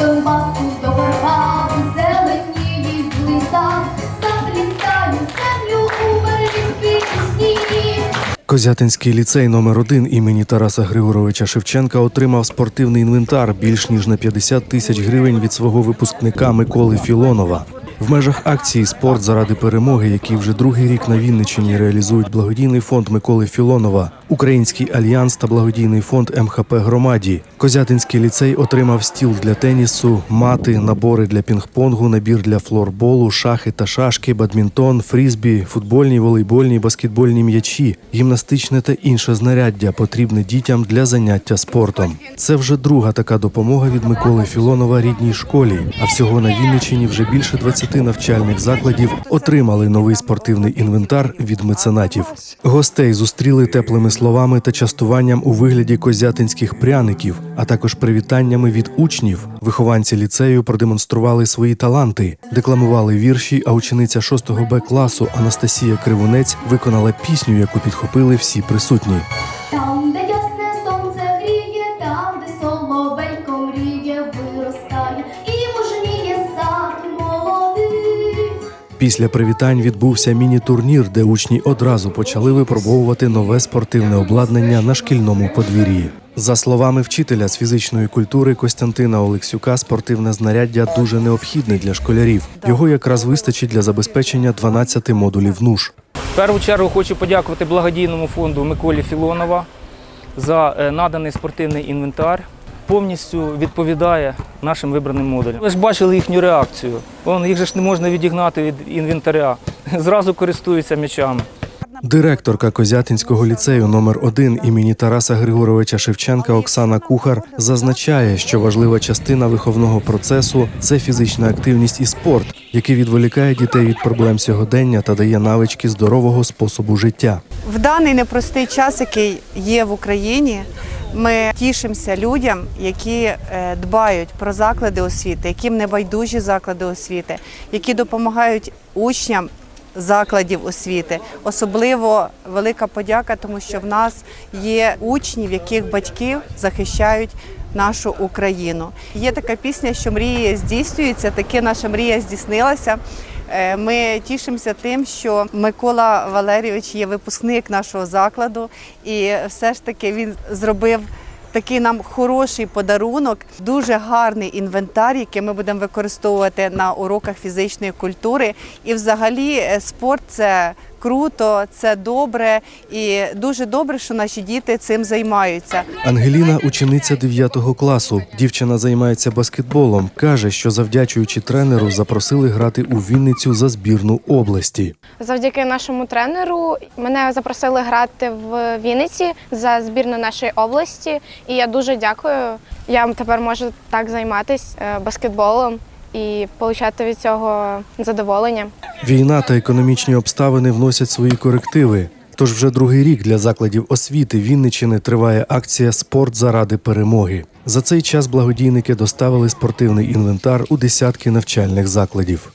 Донбасу до горба зеленіють лиса, заплітаю землю у берегів пісні. Козятинський ліцей номер 1 імені Тараса Григоровича Шевченка отримав спортивний інвентар більш ніж на 50 тисяч гривень від свого випускника Миколи Філонова. В межах акції Спорт заради перемоги, які вже другий рік на Вінниччині реалізують благодійний фонд Миколи Філонова, Український альянс та благодійний фонд МХП Громаді. Козятинський ліцей отримав стіл для тенісу, мати, набори для пінг-понгу, набір для флорболу, шахи та шашки, бадмінтон, фрізбі, футбольні, волейбольні, баскетбольні м'ячі, гімнастичне та інше знаряддя, потрібне дітям для заняття спортом. Це вже друга така допомога від Миколи Філонова рідній школі. А всього на Вінниччині вже більше 20 навчальних закладів отримали новий спортивний інвентар від меценатів. Гостей зустріли теплими словами та частуванням у вигляді козятинських пряників, а також привітаннями від учнів. Вихованці ліцею продемонстрували свої таланти, декламували вірші. А учениця 6 Б класу Анастасія Кривунець виконала пісню, яку підхопили всі присутні. Після привітань відбувся міні-турнір, де учні одразу почали випробовувати нове спортивне обладнання на шкільному подвір'ї. За словами вчителя з фізичної культури Костянтина Олексюка, спортивне знаряддя дуже необхідне для школярів. Його якраз вистачить для забезпечення 12 модулів НУШ. В першу чергу хочу подякувати благодійному фонду Миколі Філонова за е, наданий спортивний інвентар. Повністю відповідає нашим вибраним модулям. Ви ж бачили їхню реакцію. Вон, їх же ж не можна відігнати від інвентаря. Зразу користуються м'ячами. Директорка Козятинського ліцею номер 1 імені Тараса Григоровича Шевченка Оксана Кухар зазначає, що важлива частина виховного процесу це фізична активність і спорт, який відволікає дітей від проблем сьогодення та дає навички здорового способу життя. В даний непростий час, який є в Україні, ми тішимося людям, які е, дбають про заклади освіти, яким не байдужі заклади освіти, які допомагають учням закладів освіти. Особливо велика подяка, тому що в нас є учні, в яких батьків захищають. Нашу Україну є така пісня, що мрія здійснюється. Таки наша мрія здійснилася. Е, Ми тішимося тим, що Микола Валерійович є випускник нашого закладу, і все ж таки він зробив такий нам хороший подарунок, дуже гарний інвентар, який ми будемо використовувати на уроках фізичної культури. І, взагалі, е, спорт це круто, це добре і дуже добре, що наші діти цим займаються. Ангеліна учениця 9 класу. Дівчина займається баскетболом. каже, що завдячуючи тренеру, запросили грати у Вінницю за збірну області. Завдяки нашому тренеру мене запросили грати в Вінниці за збірну нашої області, і я дуже дякую. Я тепер можу так займатися е, баскетболом і отримати від цього задоволення. Війна та економічні обставини вносять свої корективи. Тож вже другий рік для закладів освіти Вінничини триває акція Спорт заради перемоги. За цей час благодійники доставили спортивний інвентар у десятки навчальних закладів.